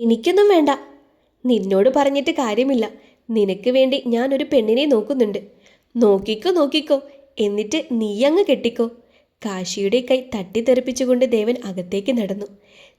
എനിക്കൊന്നും വേണ്ട. നിന്നോട് പറഞ്ഞിട്ട് കാര്യമില്ല. നിനക്ക് വേണ്ടി ഞാനൊരു പെണ്ണിനെ നോക്കുന്നുണ്ട്. നോക്കിക്കോ നോക്കിക്കോ. എന്നിട്ട് നീയങ്ങ് കെട്ടിക്കോ. കാശിയുടെ കൈ തട്ടിത്തെറിപ്പിച്ചുകൊണ്ട് ദേവൻ അകത്തേക്ക് നടന്നു.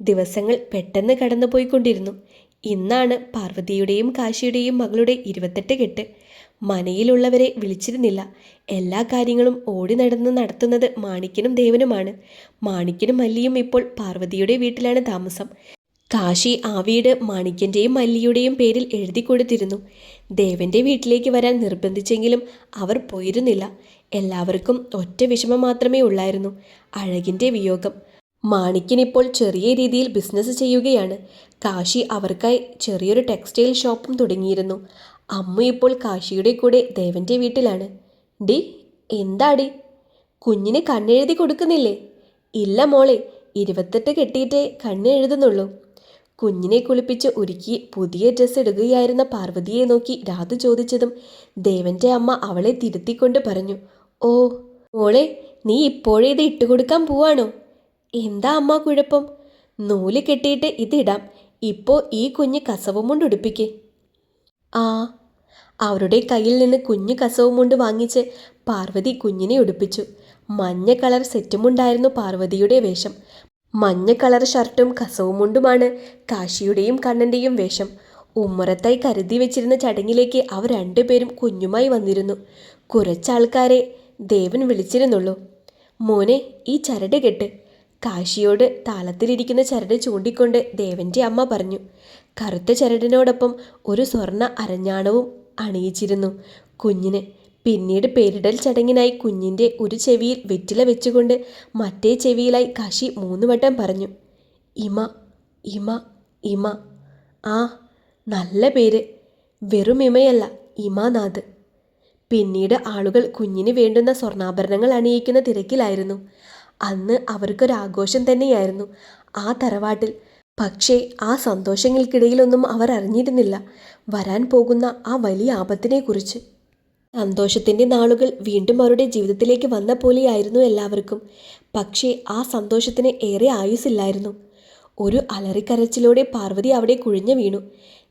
ദിവസങ്ങൾ പെട്ടെന്ന് കടന്നുപോയിക്കൊണ്ടിരുന്നു. ഇന്നാണ് പാർവതിയുടെയും കാശിയുടെയും മകളുടെ ഇരുപത്തെട്ട് കെട്ട്. മനയിലുള്ളവരെ വിളിച്ചിരുന്നില്ല. എല്ലാ കാര്യങ്ങളും ഓടി നടന്ന് നടത്തുന്നത് മാണിക്കനും ദേവനുമാണ്. മാണിക്കനും മല്ലിയും ഇപ്പോൾ പാർവതിയുടെ വീട്ടിലാണ് താമസം. കാശി ആ വീട് മാണിക്യന്റെയും മല്ലിയുടെയും പേരിൽ എഴുതി കൊടുത്തിരുന്നു. ദേവന്റെ വീട്ടിലേക്ക് വരാൻ നിർബന്ധിച്ചെങ്കിലും അവർ പോയിരുന്നില്ല. എല്ലാവർക്കും ഒറ്റ വിഷമം മാത്രമേ ഉള്ളായിരുന്നു. അഴകിന്റെ വിയോഗം. ഇപ്പോൾ ചെറിയ രീതിയിൽ ബിസിനസ് ചെയ്യുകയാണ്. കാശി അവർക്കായി ചെറിയൊരു ടെക്സ്റ്റൈൽ ഷോപ്പും തുടങ്ങിയിരുന്നു. അമ്മ ഇപ്പോൾ കാശിയുടെ കൂടെ ദേവന്റെ വീട്ടിലാണ്. ഡി എന്താടി? കുഞ്ഞിന് കണ്ണെഴുതി കൊടുക്കുന്നില്ലേ? ഇല്ല മോളെ ഇരുപത്തെട്ട് കെട്ടിയിട്ടേ കണ്ണെഴുതുന്നുള്ളൂ. കുഞ്ഞിനെ കുളിപ്പിച്ച് ഒരുക്കി പുതിയ ഡ്രസ്സ് ഇടുകയായിരുന്ന പാർവതിയെ നോക്കി രാധു ചോദിച്ചതും ദേവന്റെ അമ്മ അവളെ തിരുത്തിക്കൊണ്ട് പറഞ്ഞു ഓ മോളെ നീ ഇപ്പോഴേ ഇത് ഇട്ടുകൊടുക്കാൻ പോവാണോ? എന്താ അമ്മ കുഴപ്പം? നൂൽ കെട്ടിയിട്ട് ഇതിടാം ഇപ്പോൾ ഈ കുഞ്ഞ് കസവും കൊണ്ട് ഉടുപ്പിക്കേ. ആ. അവരുടെ കയ്യിൽ നിന്ന് കുഞ്ഞു കസവും കൊണ്ട് വാങ്ങിച്ച് പാർവതി കുഞ്ഞിനെ ഉടുപ്പിച്ചു. മഞ്ഞ കളർ സെറ്റുമുണ്ടായിരുന്നു പാർവതിയുടെ വേഷം. മഞ്ഞ കളർ ഷർട്ടും കസവും മുണ്ടുമാണ് കാശിയുടെയും കണ്ണന്റെയും വേഷം. ഉമ്മറത്തായി കരുതി വെച്ചിരുന്ന ചടങ്ങിലേക്ക് അവർ രണ്ടുപേരും കുഞ്ഞുമായി വന്നിരുന്നു. കുറച്ചാൾക്കാരെ ദേവൻ വിളിച്ചിരുന്നുള്ളൂ. മോനെ ഈ ചരട് കെട്ട്. കാശിയോട് താളത്തിലിരിക്കുന്ന ചരട് ചൂണ്ടിക്കൊണ്ട് ദേവന്റെ അമ്മ പറഞ്ഞു. കറുത്ത ചരടിനോടൊപ്പം ഒരു സ്വർണ അരഞ്ഞാണവും അണിയിച്ചിരുന്നു. കുഞ്ഞിന് പിന്നീട് പേരിടൽ ചടങ്ങിനായി കുഞ്ഞിന്റെ ഒരു ചെവിയിൽ വെറ്റില വെച്ചുകൊണ്ട് മറ്റേ ചെവിയിലായി കാശി മൂന്ന് വട്ടം പറഞ്ഞു ഇമ ഇമ ഇമ. ആ നല്ല പേര്. വെറും ഇമയല്ല ഇമാനാഥ് പിന്നീട് ആളുകൾ കുഞ്ഞിന് വേണ്ടുന്ന സ്വർണാഭരണങ്ങൾ അണിയിക്കുന്ന തിരക്കിലായിരുന്നു. അന്ന് അവർക്കൊരാഘോഷം തന്നെയായിരുന്നു. ആ തറവാട്ടിൽ പക്ഷേ ആ സന്തോഷങ്ങൾക്കിടയിലൊന്നും അവർ അറിഞ്ഞിരുന്നില്ല. വരാൻ പോകുന്ന ആ വലിയ ആപത്തിനെക്കുറിച്ച്. സന്തോഷത്തിന്റെ നാളുകൾ വീണ്ടും അവരുടെ ജീവിതത്തിലേക്ക് വന്ന പോലെയായിരുന്നു എല്ലാവർക്കും. പക്ഷേ ആ സന്തോഷത്തിന് ഏറെ ആയുസില്ലായിരുന്നു ഒരു അലറിക്കരച്ചിലൂടെ പാർവതി അവിടെ കുഴിഞ്ഞു വീണു.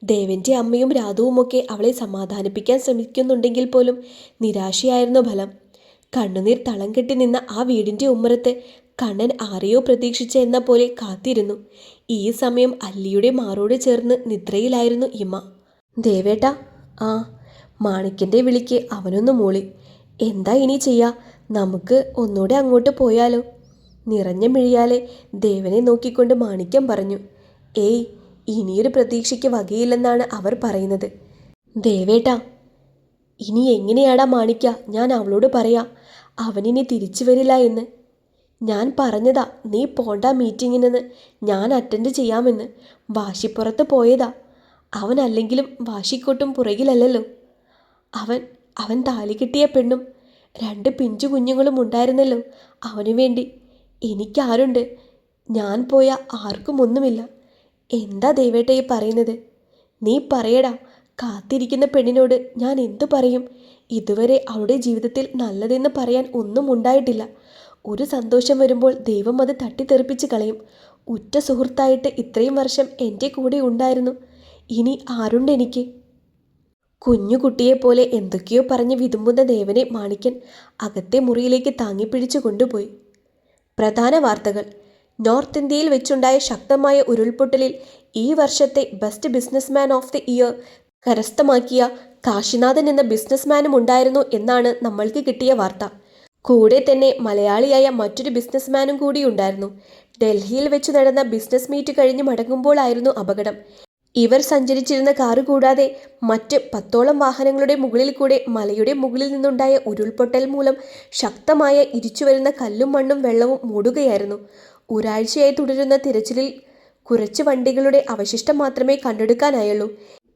ദേവന്റെ അമ്മയും രാധുവുമൊക്കെ അവളെ സമാധാനിപ്പിക്കാൻ ശ്രമിക്കുന്നുണ്ടെങ്കിൽ പോലും നിരാശയായിരുന്നു ഫലം. കണ്ണുനീർ തളം കെട്ടി നിന്ന ആ വീടിന്റെ ഉമ്മറത്ത് കണ്ണൻ ആരെയോ പ്രതീക്ഷിച്ച എന്ന പോലെ കാത്തിരുന്നു. ഈ സമയം അല്ലിയുടെ മാറോട് ചേർന്ന് നിദ്രയിലായിരുന്നു ഇമ ദേവേട്ട ആ മാണിക്കന്റെ വിളിക്ക് അവനൊന്ന് മൂളി. എന്താ ഇനി ചെയ്യാ? നമുക്ക് ഒന്നുകൂടെ അങ്ങോട്ട് പോയാലോ? നിറഞ്ഞ മിഴിയാലെ ദേവനെ നോക്കിക്കൊണ്ട് മാണിക്യം പറഞ്ഞു. ഏയ് ഇനിയൊരു പ്രതീക്ഷയ്ക്ക് വകയില്ലെന്നാണ് അവർ പറയുന്നത്. ദേവേട്ടാ ഇനി എങ്ങനെയാടാ മാണിക്ക ഞാൻ അവളോട് പറയാ അവനിനി തിരിച്ചു വരില്ല എന്ന്. ഞാൻ പറഞ്ഞതാ നീ പോണ്ട മീറ്റിങ്ങിനെന്ന്. ഞാൻ അറ്റൻഡ് ചെയ്യാമെന്ന്. വാശിപ്പുറത്ത് പോയതാ. അവനല്ലെങ്കിലും വാശിക്കൊട്ടും പുറകിലല്ലല്ലോ. അവൻ അവൻ താലി കിട്ടിയ പെണ്ണും രണ്ട് പിഞ്ചു കുഞ്ഞുങ്ങളും ഉണ്ടായിരുന്നല്ലോ. അവനു വേണ്ടി എനിക്കാരുണ്ട്. ഞാൻ പോയ ആർക്കും ഒന്നുമില്ല. എന്താ ദേവേട്ട ഈ പറയുന്നത്? നീ പറയടാ കാത്തിരിക്കുന്ന പെണ്ണിനോട് ഞാൻ എന്തു പറയും? ഇതുവരെ അവളുടെ ജീവിതത്തിൽ നല്ലതെന്ന് പറയാൻ ഒന്നും ഉണ്ടായിട്ടില്ല. ഒരു സന്തോഷം വരുമ്പോൾ ദൈവം അത് തട്ടിത്തെറിപ്പിച്ച് കളയും. ഉറ്റ സുഹൃത്തായിട്ട് ഇത്രയും വർഷം എന്റെ കൂടെ ഉണ്ടായിരുന്നു. ഇനി ആരുണ്ട് എനിക്ക്? കുഞ്ഞു കുട്ടിയെപ്പോലെ എന്തൊക്കെയോ പറഞ്ഞ് വിതുമ്പുന്ന ദേവനെ മാണിക്കൻ അകത്തെ മുറിയിലേക്ക് താങ്ങിപ്പിടിച്ചു കൊണ്ടുപോയി. പ്രധാന വാർത്തകൾ. നോർത്ത് ഇന്ത്യയിൽ വെച്ചുണ്ടായ ശക്തമായ ഉരുൾപൊട്ടലിൽ ഈ വർഷത്തെ best businessman of the year കരസ്ഥമാക്കിയ കാശിനാഥൻ എന്ന ബിസിനസ്മാനും ഉണ്ടായിരുന്നു എന്നാണ് നമ്മൾക്ക് കിട്ടിയ വാർത്ത. കൂടെ തന്നെ മലയാളിയായ മറ്റൊരു ബിസിനസ്മാനും കൂടി ഉണ്ടായിരുന്നു. ഡൽഹിയിൽ വെച്ച് നടന്ന ബിസിനസ് മീറ്റ് കഴിഞ്ഞ് മടങ്ങുമ്പോഴായിരുന്നു അപകടം. ഇവർ സഞ്ചരിച്ചിരുന്ന കാറ് കൂടാതെ മറ്റ് പത്തോളം വാഹനങ്ങളുടെ മുകളിൽ കൂടെ മലയുടെ മുകളിൽ നിന്നുണ്ടായ ഉരുൾപൊട്ടൽ മൂലം ശക്തമായ ഇരിച്ചുവരുന്ന കല്ലും മണ്ണും വെള്ളവും മൂടുകയായിരുന്നു. ഒരാഴ്ചയായി തുടരുന്ന തിരച്ചിലിൽ കുറച്ച് വണ്ടികളുടെ അവശിഷ്ടം മാത്രമേ കണ്ടെടുക്കാനായുള്ളൂ.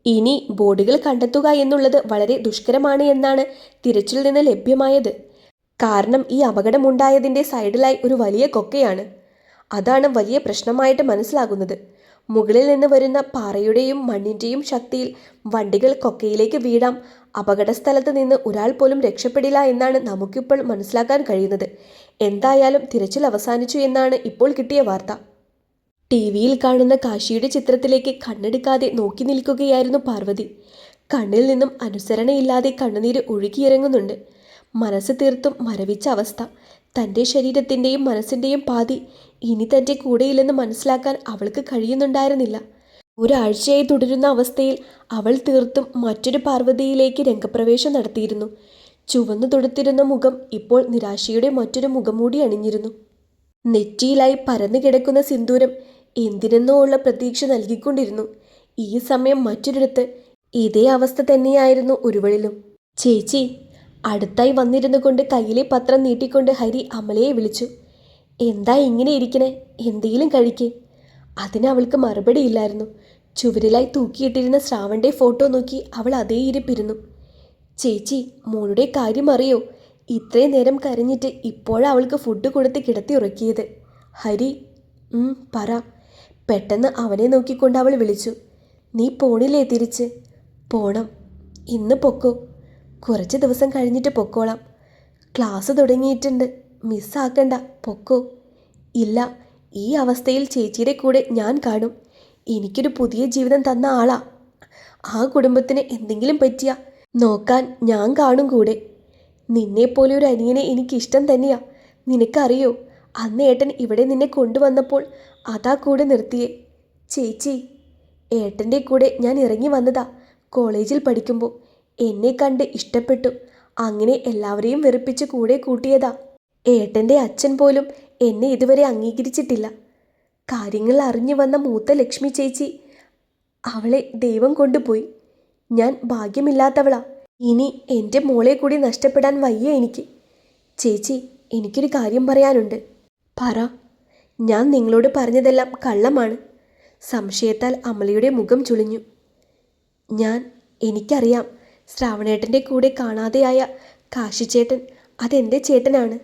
ഇനി ബോർഡുകൾ കണ്ടെത്തുക എന്നുള്ളത് വളരെ ദുഷ്കരമാണ് എന്നാണ് തിരച്ചിൽ നിന്ന് ലഭ്യമായത്. കാരണം ഈ അപകടമുണ്ടായതിന്റെ സൈഡിലായി ഒരു വലിയ കൊക്കയാണ്. അതാണ് വലിയ പ്രശ്നമായിട്ട് മനസ്സിലാകുന്നത്. മുകളിൽ നിന്ന് വരുന്ന പാറയുടെയും മണ്ണിന്റെയും ശക്തിയിൽ വണ്ടികൾ കൊക്കയിലേക്ക് വീഴാം. അപകട സ്ഥലത്ത് നിന്ന് ഒരാൾ പോലും രക്ഷപ്പെടില്ല എന്നാണ് നമുക്കിപ്പോൾ മനസ്സിലാക്കാൻ കഴിയുന്നത്. എന്തായാലും തിരച്ചിൽ അവസാനിച്ചു എന്നാണ് ഇപ്പോൾ കിട്ടിയ വാർത്ത. ടി വിയിൽ കാണുന്ന കാശിയുടെ ചിത്രത്തിലേക്ക് കണ്ണെടുക്കാതെ നോക്കി നിൽക്കുകയായിരുന്നു പാർവതി. കണ്ണിൽ നിന്നും അനുസരണയില്ലാതെ കണ്ണുനീര് ഒഴുകിയിറങ്ങുന്നുണ്ട്. മനസ്സ് തീർത്തും മരവിച്ച അവസ്ഥ. തന്റെ ശരീരത്തിന്റെയും മനസ്സിന്റെയും പാതി ഇനി തന്റെ കൂടെയില്ലെന്ന് മനസ്സിലാക്കാൻ അവൾക്ക് കഴിയുന്നുണ്ടായിരുന്നില്ല. ഒരാഴ്ചയായി തുടരുന്ന അവസ്ഥയിൽ അവൾ തീർത്തും മറ്റൊരു പാർവതിയിലേക്ക് രംഗപ്രവേശം നടത്തിയിരുന്നു. ചുവന്നു തൊടുത്തിരുന്ന മുഖം ഇപ്പോൾ നിരാശയുടെ മറ്റൊരു മുഖംമൂടി അണിഞ്ഞിരുന്നു. നെറ്റിയിലായി പരന്നു കിടക്കുന്ന സിന്ദൂരം എന്തിനെന്നോ ഉള്ള പ്രതീക്ഷ നൽകിക്കൊണ്ടിരുന്നു. ഈ സമയം മറ്റൊരിടത്ത് ഇതേ അവസ്ഥ തന്നെയായിരുന്നു ഒരുവളിലും. ചേച്ചി അടുത്തായി വന്നിരുന്നു കൊണ്ട് കയ്യിലെ പത്രം നീട്ടിക്കൊണ്ട് ഹരി അമലയെ വിളിച്ചു. എന്താ ഇങ്ങനെ ഇരിക്കണേ? എന്തെങ്കിലും കഴിക്കേ. അതിന് അവൾക്ക് മറുപടിയില്ലായിരുന്നു ചുവരിലായി തൂക്കിയിട്ടിരുന്ന ശ്രാവന്റെ ഫോട്ടോ നോക്കി അവൾ അതേ ഇരിപ്പിരുന്നു. ചേച്ചി മോളുടെ കാര്യം അറിയോ? ഇത്രയും നേരം കരഞ്ഞിട്ട് ഇപ്പോഴാണ് അവൾക്ക് ഫുഡ് കൊടുത്ത് കിടത്തി ഉറക്കിയത്. ഹരി പറ. പെട്ടെന്ന് അവനെ നോക്കിക്കൊണ്ട് അവൾ വിളിച്ചു. നീ പോണില്ലേ തിരിച്ച്? പോണം. ഇന്ന് പൊക്കോ. കുറച്ച് ദിവസം കഴിഞ്ഞിട്ട് പൊക്കോളാം. ക്ലാസ് തുടങ്ങിയിട്ടുണ്ട്. മിസ്സാക്കണ്ട പൊക്കോ. ഇല്ല ഈ അവസ്ഥയിൽ ചേച്ചിയുടെ കൂടെ ഞാൻ കാണും. എനിക്കൊരു പുതിയ ജീവിതം തന്ന ആളാ. ആ കുടുംബത്തിന് എന്തെങ്കിലും പറ്റിയ നോക്കാൻ ഞാൻ കാണും കൂടെ. നിന്നെപ്പോലെ ഒരു അനിയനെ എനിക്കിഷ്ടം തന്നെയാ. നിനക്കറിയോ അന്ന് ഏട്ടൻ ഇവിടെ നിന്നെ കൊണ്ടുവന്നപ്പോൾ അതാ കൂടെ നിർത്തിയേ. ചേച്ചി ഏട്ടന്റെ കൂടെ ഞാൻ ഇറങ്ങി വന്നതാ കോളേജിൽ പഠിക്കുമ്പോൾ എന്നെ കണ്ട് ഇഷ്ടപ്പെട്ടു. അങ്ങനെ എല്ലാവരെയും വെറുപ്പിച്ച് കൂടെ കൂട്ടിയതാ. ഏട്ടന്റെ അച്ഛൻ പോലും എന്നെ ഇതുവരെ അംഗീകരിച്ചിട്ടില്ല. കാര്യങ്ങൾ അറിഞ്ഞു വന്ന മൂത്ത ലക്ഷ്മി ചേച്ചി അവളെ ദൈവം കൊണ്ടുപോയി. ഞാൻ ഭാഗ്യമില്ലാത്തവളാ. ഇനി എന്റെ മോളെ കൂടി നഷ്ടപ്പെടാൻ വയ്യ എനിക്ക്. ചേച്ചി എനിക്കൊരു കാര്യം പറയാനുണ്ട്. പറ. ഞാൻ നിങ്ങളോട് പറഞ്ഞതെല്ലാം കള്ളമാണ്. സംശയത്താൽ അമലയുടെ മുഖം ചുളിഞ്ഞു. ഞാൻ എനിക്കറിയാം. ശ്രാവണേട്ടന്റെ കൂടെ കാണാതെയായ കാശിച്ചേട്ടൻ അതെന്റെ ചേട്ടനാണ്.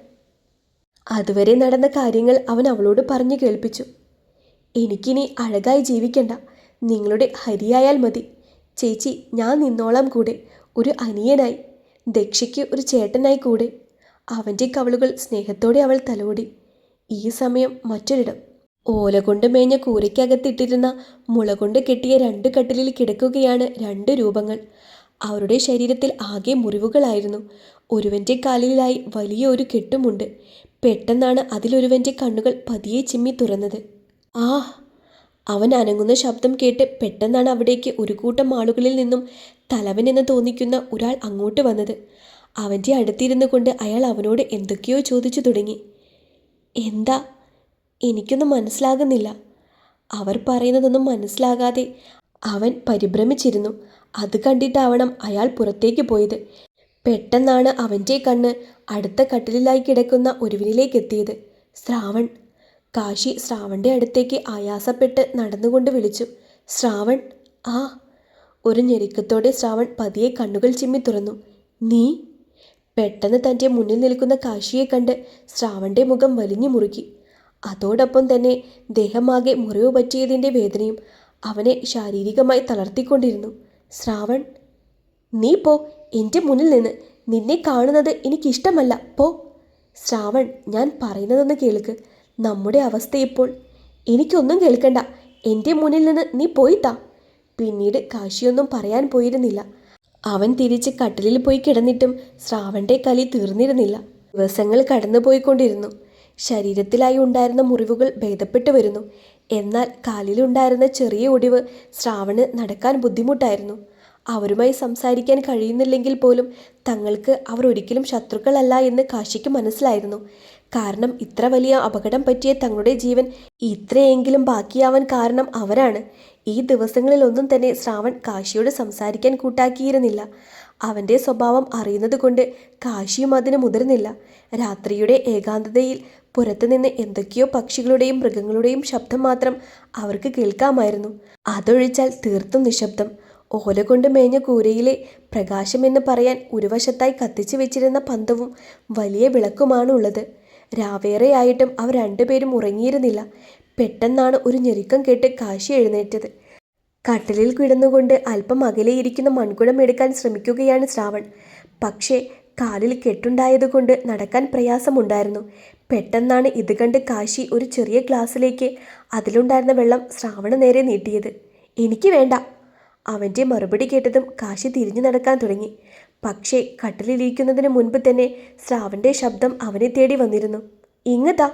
അതുവരെ നടന്ന കാര്യങ്ങൾ അവൻ അവളോട് പറഞ്ഞു കേൾപ്പിച്ചു. എനിക്കിനി അഴകായി ജീവിക്കണ്ട. നിങ്ങളുടെ ഹരിയായാൽ മതി. ചേച്ചി ഞാൻ നിന്നോളാം കൂടെ. ഒരു അനിയനായി. ദക്ഷയ്ക്ക് ഒരു ചേട്ടനായി കൂടെ. അവന്റെ കവളുകൾ സ്നേഹത്തോടെ അവൾ തലോടി. ഈ സമയം മറ്റൊരിടം. ഓല കൊണ്ട് മേഞ്ഞ കൂരയ്ക്കകത്തിട്ടിരുന്ന മുള കൊണ്ട് കെട്ടിയ രണ്ട് കട്ടിലിൽ കിടക്കുകയാണ് രണ്ട് രൂപങ്ങൾ. അവരുടെ ശരീരത്തിൽ ആകെ മുറിവുകളായിരുന്നു. ഒരുവന്റെ കാലിലായി വലിയ ഒരു കെട്ടുമുണ്ട്. പെട്ടെന്നാണ് അതിലൊരുവന്റെ കണ്ണുകൾ പതിയെ ചിമ്മി തുറന്നത്. ആ അവൻ അനങ്ങുന്ന ശബ്ദം കേട്ട് പെട്ടെന്നാണ് അവിടേക്ക് ഒരു കൂട്ടം ആളുകളിൽ നിന്നും തലവൻ എന്ന് തോന്നിക്കുന്ന ഒരാൾ അങ്ങോട്ട് വന്നത്. അവന്റെ അടുത്തിരുന്നു കൊണ്ട് അയാൾ അവനോട് എന്തൊക്കെയോ ചോദിച്ചു തുടങ്ങി. എന്താ? എനിക്കൊന്നും മനസ്സിലാകുന്നില്ല. അവർ പറയുന്നതൊന്നും മനസ്സിലാകാതെ അവൻ പരിഭ്രമിച്ചിരുന്നു. അത് കണ്ടിട്ടാവണം അയാൾ പുറത്തേക്ക് പോയത്. പെട്ടെന്നാണ് അവന്റെ കണ്ണ് അടുത്ത കട്ടിലിലായി കിടക്കുന്ന ഒരുവിനിലേക്ക് എത്തിയത് ശ്രാവൺ. കാശി ശ്രാവണിന്റെ അടുത്തേക്ക് ആയാസപ്പെട്ട് നടന്നുകൊണ്ട് വിളിച്ചു. ശ്രാവൺ ആ. ഒരു ഞെരുക്കത്തോടെ ശ്രാവൺ പതിയെ കണ്ണുകൾ ചിമ്മി തുറന്നു. നീ? പെട്ടെന്ന് തന്റെ മുന്നിൽ നിൽക്കുന്ന കാശിയെ കണ്ട് ശ്രാവണിന്റെ മുഖം വലിഞ്ഞു മുറുക്കി. അതോടൊപ്പം തന്നെ ദേഹമാകെ മുറിവ് പറ്റിയതിന്റെ വേദനയും അവനെ ശാരീരികമായി തളർത്തിക്കൊണ്ടിരുന്നു. ശ്രാവൺ നീ പോ എന്റെ മുന്നിൽ നിന്ന്. നിന്നെ കാണുന്നത് എനിക്കിഷ്ടമല്ല. പോ. ശ്രാവൺ ഞാൻ പറയുന്നതൊന്ന് കേൾക്ക്. നമ്മുടെ അവസ്ഥ ഇപ്പോൾ എനിക്കൊന്നും കേൾക്കണ്ട. എന്റെ മുന്നിൽ നിന്ന് നീ പോയി താ. പിന്നീട് കാശിയൊന്നും പറയാൻ പോയിരുന്നില്ല. അവൻ തിരിച്ച് കട്ടിലിൽ പോയി കിടന്നിട്ടും ശ്രാവന്റെ കലി തീർന്നിരുന്നില്ല. ദിവസങ്ങൾ കടന്നുപോയിക്കൊണ്ടിരുന്നു. ശരീരത്തിലായി ഉണ്ടായിരുന്ന മുറിവുകൾ ഭേദപ്പെട്ടു വരുന്നു. എന്നാൽ കാലിലുണ്ടായിരുന്ന ചെറിയ ഒടിവ് ശ്രാവണ് നടക്കാൻ ബുദ്ധിമുട്ടായിരുന്നു. അവരുമായി സംസാരിക്കാൻ കഴിയുന്നില്ലെങ്കിൽ പോലും തങ്ങൾക്ക് അവർ ഒരിക്കലും ശത്രുക്കളല്ല എന്ന് കാശിക്ക് മനസ്സിലായിരുന്നു. കാരണം ഇത്ര വലിയ അപകടം പറ്റിയ തങ്ങളുടെ ജീവൻ ഇത്രയെങ്കിലും ബാക്കിയാവാൻ കാരണം അവരാണ്. ഈ ദിവസങ്ങളിലൊന്നും തന്നെ ശ്രാവൺ കാശിയോട് സംസാരിക്കാൻ കൂട്ടാക്കിയിരുന്നില്ല. അവന്റെ സ്വഭാവം അറിയുന്നത് കൊണ്ട് കാശിയും അതിന് മുതിർന്നില്ല. രാത്രിയുടെ ഏകാന്തതയിൽ പുറത്തുനിന്ന് എന്തൊക്കെയോ പക്ഷികളുടെയും മൃഗങ്ങളുടെയും ശബ്ദം മാത്രം അവർക്ക് കേൾക്കാമായിരുന്നു. അതൊഴിച്ചാൽ തീർത്തും നിശബ്ദം. ഓല കൊണ്ട് മേഞ്ഞ കൂരയിലെ പ്രകാശമെന്ന് പറയാൻ ഒരു വശത്തായി കത്തിച്ചു വെച്ചിരുന്ന പന്തവും വലിയ വിളക്കുമാണ് ഉള്ളത് രാവേറെയായിട്ടും അവർ രണ്ടുപേരും ഉറങ്ങിയിരുന്നില്ല. പെട്ടെന്നാണ് ഒരു ഞെരുക്കം കേട്ട് കാശി എഴുന്നേറ്റത്. കട്ടിലിൽ കിടന്നുകൊണ്ട് അല്പം അകലെയിരിക്കുന്ന മൺകുടം എടുക്കാൻ ശ്രമിക്കുകയാണ് ശ്രാവൺ. പക്ഷേ കാലിൽ കെട്ടുണ്ടായതുകൊണ്ട് നടക്കാൻ പ്രയാസമുണ്ടായിരുന്നു. പെട്ടെന്നാണ് ഇത് കണ്ട് കാശി ഒരു ചെറിയ ഗ്ലാസ്സിലേക്ക് അതിലുണ്ടായിരുന്ന വെള്ളം ശ്രാവണ നേരെ നീട്ടിയത്. എനിക്ക് വേണ്ട. അവന്റെ മറുപടി കേട്ടതും കാശി തിരിഞ്ഞു നടക്കാൻ തുടങ്ങി. പക്ഷേ കട്ടിലിരിക്കുന്നതിന് മുൻപ് തന്നെ ശ്രാവന്റെ ശബ്ദം അവനെ തേടി വന്നിരുന്നു. ഇങ്ങതാ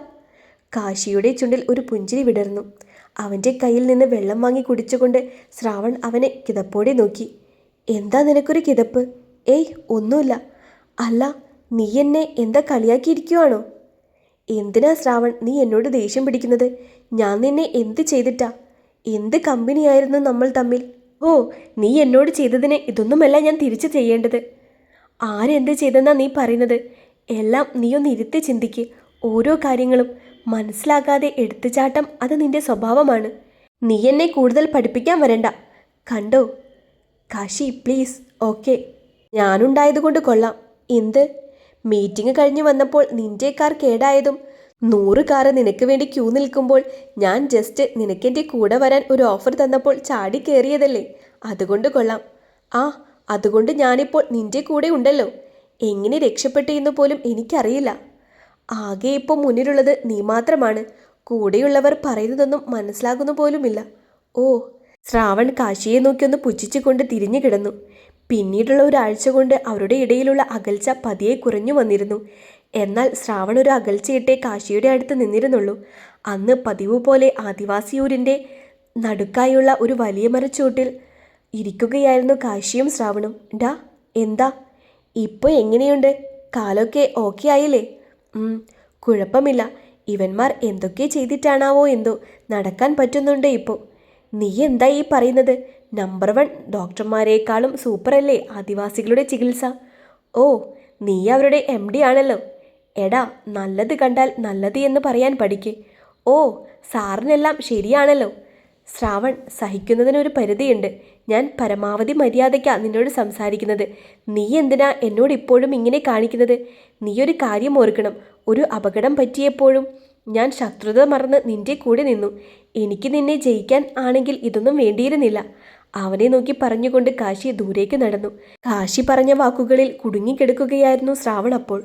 കാശിയുടെ ചുണ്ടിൽ ഒരു പുഞ്ചിരി വിടർന്നു. അവന്റെ കയ്യിൽ നിന്ന് വെള്ളം വാങ്ങി കുടിച്ചുകൊണ്ട് ശ്രാവൺ അവനെ കിതപ്പോടെ നോക്കി. എന്താ നിനക്കൊരു കിതപ്പ്? ഏയ് ഒന്നുമില്ല. അല്ല നീ എന്നെ എന്താ കളിയാക്കിയിരിക്കുവാണോ? എന്തിനാ ശ്രാവൺ നീ എന്നോട് ദേഷ്യം പിടിക്കുന്നത്? ഞാൻ നിന്നെ എന്ത് ചെയ്തിട്ടാ? എന്ത് കമ്പനിയായിരുന്നു നമ്മൾ തമ്മിൽ? ഓ നീ എന്നോട് ചെയ്തതിന് ഇതൊന്നുമല്ല ഞാൻ തിരിച്ചു ചെയ്യേണ്ടത്. ആരെന്ത് ചെയ്തെന്നാ നീ പറയുന്നത്? എല്ലാം നീ ഒന്ന് ഇരുത്തി ചിന്തിക്ക്. ഓരോ കാര്യങ്ങളും മനസ്സിലാക്കാതെ എടുത്തുചാട്ടം അത് നിന്റെ സ്വഭാവമാണ്. നീ എന്നെ കൂടുതൽ പഠിപ്പിക്കാൻ വരണ്ട. കണ്ടോ? Kashi please okay. ഞാനുണ്ടായതുകൊണ്ട് കൊള്ളാം. എന്ത്? മീറ്റിംഗ് കഴിഞ്ഞ് വന്നപ്പോൾ നിന്റെ കാർ കേടായതും. നൂറ് കാർ നിനക്ക് വേണ്ടി ക്യൂ നിൽക്കുമ്പോൾ ഞാൻ ജസ്റ്റ് നിനക്കെന്റെ കൂടെ വരാൻ ഒരു ഓഫർ തന്നപ്പോൾ ചാടി കയറിയതല്ലേ അതുകൊണ്ട് കൊള്ളാം. ആ അതുകൊണ്ട് ഞാനിപ്പോൾ നിന്റെ കൂടെ ഉണ്ടല്ലോ. എങ്ങനെ രക്ഷപ്പെട്ടു എന്ന് പോലും എനിക്കറിയില്ല. ആകെ ഇപ്പോൾ മുന്നിലുള്ളത് നീ മാത്രമാണ്. കൂടെയുള്ളവർ പറയുന്നതൊന്നും മനസ്സിലാകുന്നു പോലുമില്ല. ഓ ശ്രാവൺ കാശിയെ നോക്കിയൊന്ന് പുച്ഛിച്ചുകൊണ്ട് തിരിഞ്ഞു കിടന്നു പിന്നീടുള്ള ഒരാഴ്ച കൊണ്ട് അവരുടെ ഇടയിലുള്ള അകൽച്ച പതിയെ കുറഞ്ഞു വന്നിരുന്നു. എന്നാൽ ശ്രാവൺ ഒരു അകൽച്ചയിട്ടേ കാശിയുടെ അടുത്ത് നിന്നിരുന്നുള്ളൂ. അന്ന് പതിവ് പോലെ ആദിവാസിയൂരിന്റെ നടുക്കായുള്ള ഒരു വലിയ മരച്ചൂട്ടിൽ ഇരിക്കുകയായിരുന്നു കാശിയും ശ്രാവണും. ഡാ എന്താ? ഇപ്പോൾ എങ്ങനെയുണ്ട്? കാലൊക്കെ ഓക്കെ ആയില്ലേ? കുഴപ്പമില്ല. ഇവന്മാർ എന്തൊക്കെ ചെയ്തിട്ടാണാവോ എന്തോ നടക്കാൻ പറ്റുന്നുണ്ട് ഇപ്പോൾ നീ എന്താ ഈ പറയുന്നത്? നമ്പർ വൺ ഡോക്ടർമാരെക്കാളും സൂപ്പറല്ലേ ആദിവാസികളുടെ ചികിത്സ? ഓ നീ അവരുടെ എം ഡി ആണല്ലോ. എടാ നല്ലത് കണ്ടാൽ നല്ലത് എന്ന് പറയാൻ പഠിക്ക്. ഓ സാറിനെല്ലാം ശരിയാണല്ലോ. ശ്രാവൺ സഹിക്കുന്നതിനൊരു പരിധിയുണ്ട്. ഞാൻ പരമാവധി മര്യാദയ്ക്കാണ് നിന്നോട് സംസാരിക്കുന്നത്. നീ എന്തിനാ എന്നോട് ഇപ്പോഴും ഇങ്ങനെ കാണിക്കുന്നത്? നീയൊരു കാര്യം ഓർക്കണം. ഒരു അപകടം പറ്റിയപ്പോഴും ഞാൻ ശത്രുത മറന്ന് നിന്റെ കൂടെ നിന്നു. എനിക്ക് നിന്നെ ജയിക്കാൻ ആണെങ്കിൽ ഇതൊന്നും വേണ്ടിയിരുന്നില്ല. അവനെ നോക്കി പറഞ്ഞുകൊണ്ട് കാശി ദൂരേക്ക് നടന്നു. കാശി പറഞ്ഞ വാക്കുകളിൽ കുടുങ്ങിക്കിടക്കുകയായിരുന്നു ശ്രാവൺ അപ്പോൾ.